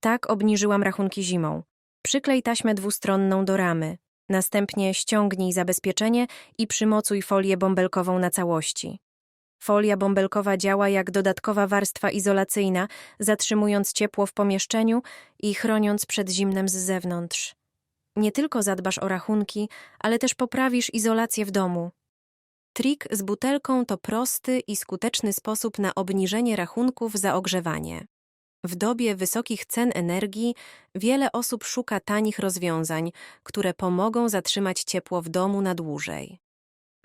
Tak obniżyłam rachunki zimą. Przyklej taśmę dwustronną do ramy. Następnie ściągnij zabezpieczenie i przymocuj folię bąbelkową na całości. Folia bąbelkowa działa jak dodatkowa warstwa izolacyjna, zatrzymując ciepło w pomieszczeniu i chroniąc przed zimnem z zewnątrz. Nie tylko zadbasz o rachunki, ale też poprawisz izolację w domu. Trik z butelką to prosty i skuteczny sposób na obniżenie rachunków za ogrzewanie. W dobie wysokich cen energii wiele osób szuka tanich rozwiązań, które pomogą zatrzymać ciepło w domu na dłużej.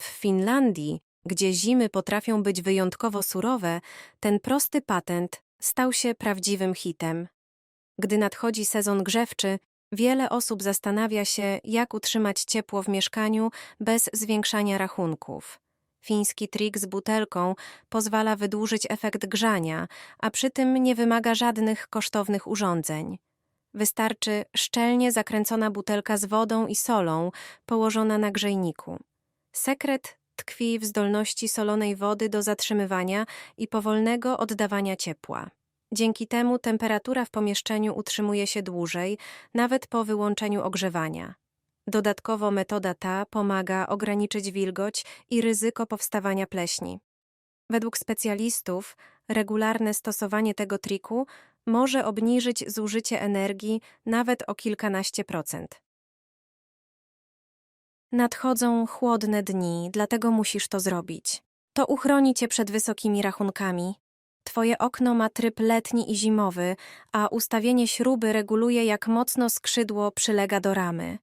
W Finlandii, gdzie zimy potrafią być wyjątkowo surowe, ten prosty patent stał się prawdziwym hitem. Gdy nadchodzi sezon grzewczy, wiele osób zastanawia się, jak utrzymać ciepło w mieszkaniu bez zwiększania rachunków. Fiński trik z butelką pozwala wydłużyć efekt grzania, a przy tym nie wymaga żadnych kosztownych urządzeń. Wystarczy szczelnie zakręcona butelka z wodą i solą położona na grzejniku. Sekret tkwi w zdolności solonej wody do zatrzymywania i powolnego oddawania ciepła. Dzięki temu temperatura w pomieszczeniu utrzymuje się dłużej, nawet po wyłączeniu ogrzewania. Dodatkowo metoda ta pomaga ograniczyć wilgoć i ryzyko powstawania pleśni. Według specjalistów, regularne stosowanie tego triku może obniżyć zużycie energii nawet o kilkanaście procent. Nadchodzą chłodne dni, dlatego musisz to zrobić. To uchroni cię przed wysokimi rachunkami. Twoje okno ma tryb letni i zimowy, a ustawienie śruby reguluje, jak mocno skrzydło przylega do ramy.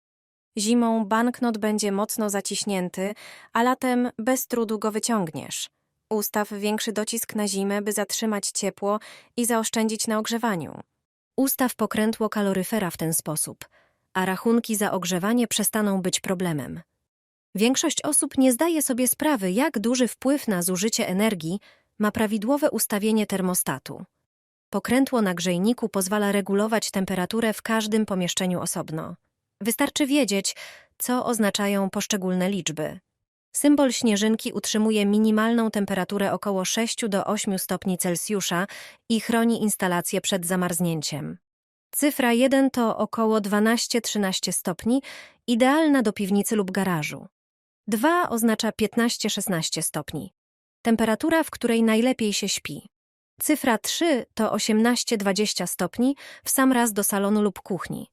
Zimą banknot będzie mocno zaciśnięty, a latem bez trudu go wyciągniesz. Ustaw większy docisk na zimę, by zatrzymać ciepło i zaoszczędzić na ogrzewaniu. Ustaw pokrętło kaloryfera w ten sposób, a rachunki za ogrzewanie przestaną być problemem. Większość osób nie zdaje sobie sprawy, jak duży wpływ na zużycie energii ma prawidłowe ustawienie termostatu. Pokrętło na grzejniku pozwala regulować temperaturę w każdym pomieszczeniu osobno. Wystarczy wiedzieć, co oznaczają poszczególne liczby. Symbol śnieżynki utrzymuje minimalną temperaturę około 6 do 8 stopni Celsjusza i chroni instalację przed zamarznięciem. Cyfra 1 to około 12-13 stopni, idealna do piwnicy lub garażu. 2 oznacza 15-16 stopni. Temperatura, w której najlepiej się śpi. Cyfra 3 to 18-20 stopni, w sam raz do salonu lub kuchni.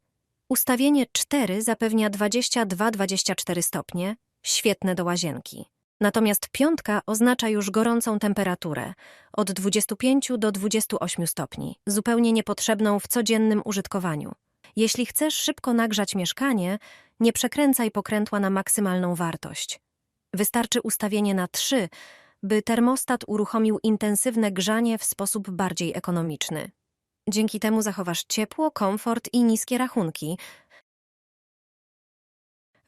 Ustawienie 4 zapewnia 22-24 stopnie, świetne do łazienki. Natomiast piątka oznacza już gorącą temperaturę, od 25 do 28 stopni, zupełnie niepotrzebną w codziennym użytkowaniu. Jeśli chcesz szybko nagrzać mieszkanie, nie przekręcaj pokrętła na maksymalną wartość. Wystarczy ustawienie na 3, by termostat uruchomił intensywne grzanie w sposób bardziej ekonomiczny. Dzięki temu zachowasz ciepło, komfort i niskie rachunki.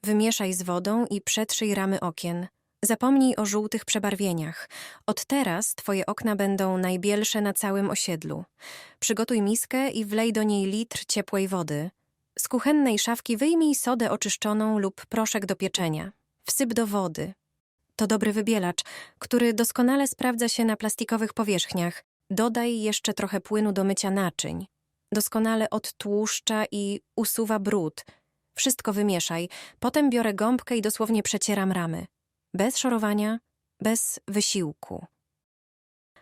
Wymieszaj z wodą i przetrzyj ramy okien. Zapomnij o żółtych przebarwieniach. Od teraz twoje okna będą najbielsze na całym osiedlu. Przygotuj miskę i wlej do niej litr ciepłej wody. Z kuchennej szafki wyjmij sodę oczyszczoną lub proszek do pieczenia. Wsyp do wody. To dobry wybielacz, który doskonale sprawdza się na plastikowych powierzchniach. Dodaj jeszcze trochę płynu do mycia naczyń. Doskonale odtłuszcza i usuwa brud. Wszystko wymieszaj. Potem biorę gąbkę i dosłownie przecieram ramy. Bez szorowania, bez wysiłku.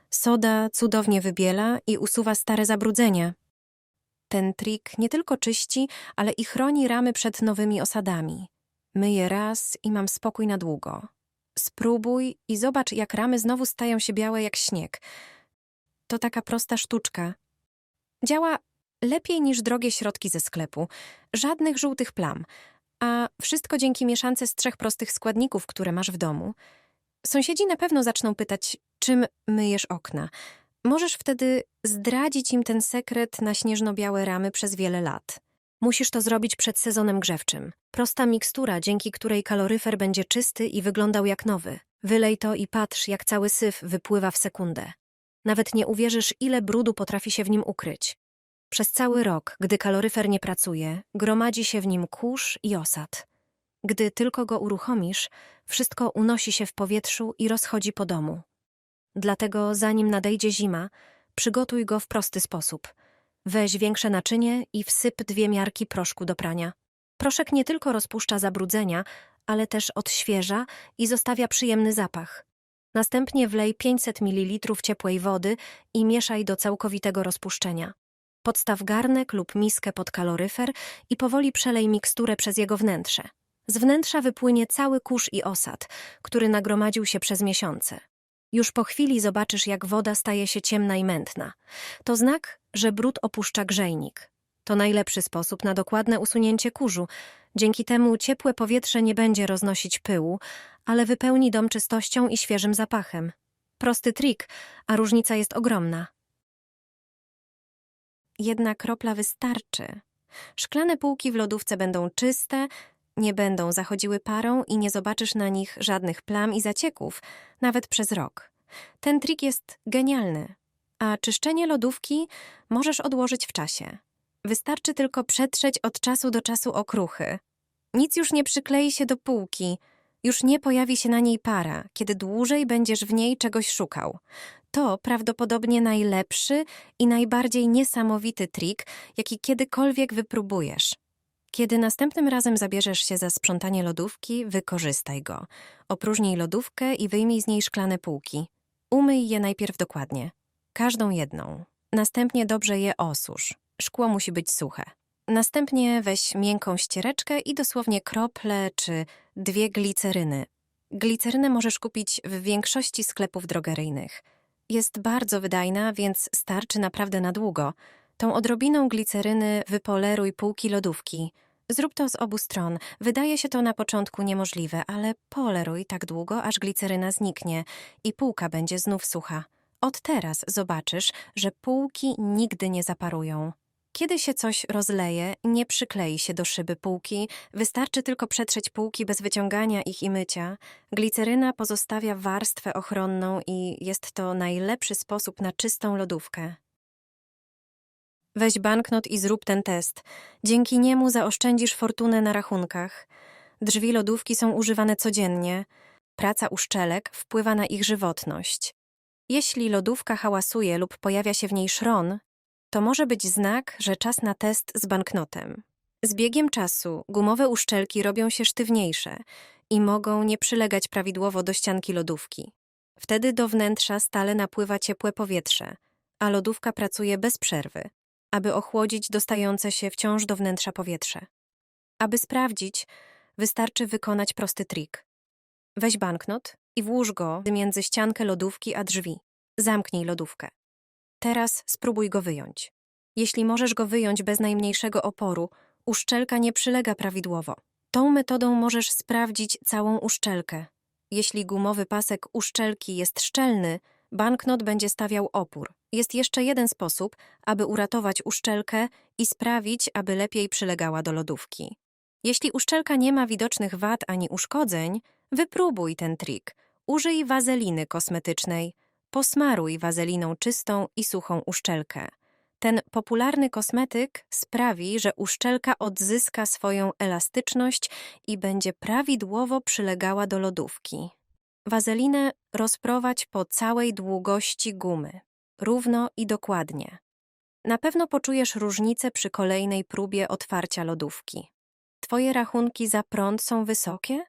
Soda cudownie wybiela i usuwa stare zabrudzenia. Ten trik nie tylko czyści, ale i chroni ramy przed nowymi osadami. Myję raz i mam spokój na długo. Spróbuj i zobacz, jak ramy znowu stają się białe jak śnieg. To taka prosta sztuczka. Działa lepiej niż drogie środki ze sklepu. Żadnych żółtych plam. A wszystko dzięki mieszance z trzech prostych składników, które masz w domu. Sąsiedzi na pewno zaczną pytać, czym myjesz okna. Możesz wtedy zdradzić im ten sekret na śnieżno-białe ramy przez wiele lat. Musisz to zrobić przed sezonem grzewczym. Prosta mikstura, dzięki której kaloryfer będzie czysty i wyglądał jak nowy. Wylej to i patrz, jak cały syf wypływa w sekundę. Nawet nie uwierzysz, ile brudu potrafi się w nim ukryć. Przez cały rok, gdy kaloryfer nie pracuje, gromadzi się w nim kurz i osad. Gdy tylko go uruchomisz, wszystko unosi się w powietrzu i rozchodzi po domu. Dlatego, zanim nadejdzie zima, przygotuj go w prosty sposób. Weź większe naczynie i wsyp dwie miarki proszku do prania. Proszek nie tylko rozpuszcza zabrudzenia, ale też odświeża i zostawia przyjemny zapach. Następnie wlej 500 ml ciepłej wody i mieszaj do całkowitego rozpuszczenia. Podstaw garnek lub miskę pod kaloryfer i powoli przelej miksturę przez jego wnętrze. Z wnętrza wypłynie cały kurz i osad, który nagromadził się przez miesiące. Już po chwili zobaczysz, jak woda staje się ciemna i mętna. To znak, że brud opuszcza grzejnik. To najlepszy sposób na dokładne usunięcie kurzu. Dzięki temu ciepłe powietrze nie będzie roznosić pyłu, ale wypełni dom czystością i świeżym zapachem. Prosty trik, a różnica jest ogromna. Jedna kropla wystarczy. Szklane półki w lodówce będą czyste, nie będą zachodziły parą i nie zobaczysz na nich żadnych plam i zacieków, nawet przez rok. Ten trik jest genialny, a czyszczenie lodówki możesz odłożyć w czasie. Wystarczy tylko przetrzeć od czasu do czasu okruchy. Nic już nie przyklei się do półki, już nie pojawi się na niej para, kiedy dłużej będziesz w niej czegoś szukał. To prawdopodobnie najlepszy i najbardziej niesamowity trik, jaki kiedykolwiek wypróbujesz. Kiedy następnym razem zabierzesz się za sprzątanie lodówki, wykorzystaj go. Opróżnij lodówkę i wyjmij z niej szklane półki. Umyj je najpierw dokładnie. Każdą jedną. Następnie dobrze je osusz. Szkło musi być suche. Następnie weź miękką ściereczkę i dosłownie krople czy dwie gliceryny. Glicerynę możesz kupić w większości sklepów drogeryjnych. Jest bardzo wydajna, więc starczy naprawdę na długo. Tą odrobiną gliceryny wypoleruj półki lodówki. Zrób to z obu stron. Wydaje się to na początku niemożliwe, ale poleruj tak długo, aż gliceryna zniknie i półka będzie znów sucha. Od teraz zobaczysz, że półki nigdy nie zaparują. Kiedy się coś rozleje, nie przyklei się do szyby półki, wystarczy tylko przetrzeć półki bez wyciągania ich i mycia. Gliceryna pozostawia warstwę ochronną i jest to najlepszy sposób na czystą lodówkę. Weź banknot i zrób ten test. Dzięki niemu zaoszczędzisz fortunę na rachunkach. Drzwi lodówki są używane codziennie. Praca uszczelek wpływa na ich żywotność. Jeśli lodówka hałasuje lub pojawia się w niej szron, to może być znak, że czas na test z banknotem. Z biegiem czasu gumowe uszczelki robią się sztywniejsze i mogą nie przylegać prawidłowo do ścianki lodówki. Wtedy do wnętrza stale napływa ciepłe powietrze, a lodówka pracuje bez przerwy, aby ochłodzić dostające się wciąż do wnętrza powietrze. Aby sprawdzić, wystarczy wykonać prosty trik. Weź banknot i włóż go między ściankę lodówki a drzwi. Zamknij lodówkę. Teraz spróbuj go wyjąć. Jeśli możesz go wyjąć bez najmniejszego oporu, uszczelka nie przylega prawidłowo. Tą metodą możesz sprawdzić całą uszczelkę. Jeśli gumowy pasek uszczelki jest szczelny, banknot będzie stawiał opór. Jest jeszcze jeden sposób, aby uratować uszczelkę i sprawić, aby lepiej przylegała do lodówki. Jeśli uszczelka nie ma widocznych wad ani uszkodzeń, wypróbuj ten trik. Użyj wazeliny kosmetycznej. Posmaruj wazeliną czystą i suchą uszczelkę. Ten popularny kosmetyk sprawi, że uszczelka odzyska swoją elastyczność i będzie prawidłowo przylegała do lodówki. Wazelinę rozprowadź po całej długości gumy, równo i dokładnie. Na pewno poczujesz różnicę przy kolejnej próbie otwarcia lodówki. Twoje rachunki za prąd są wysokie?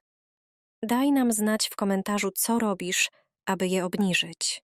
Daj nam znać w komentarzu, co robisz, aby je obniżyć.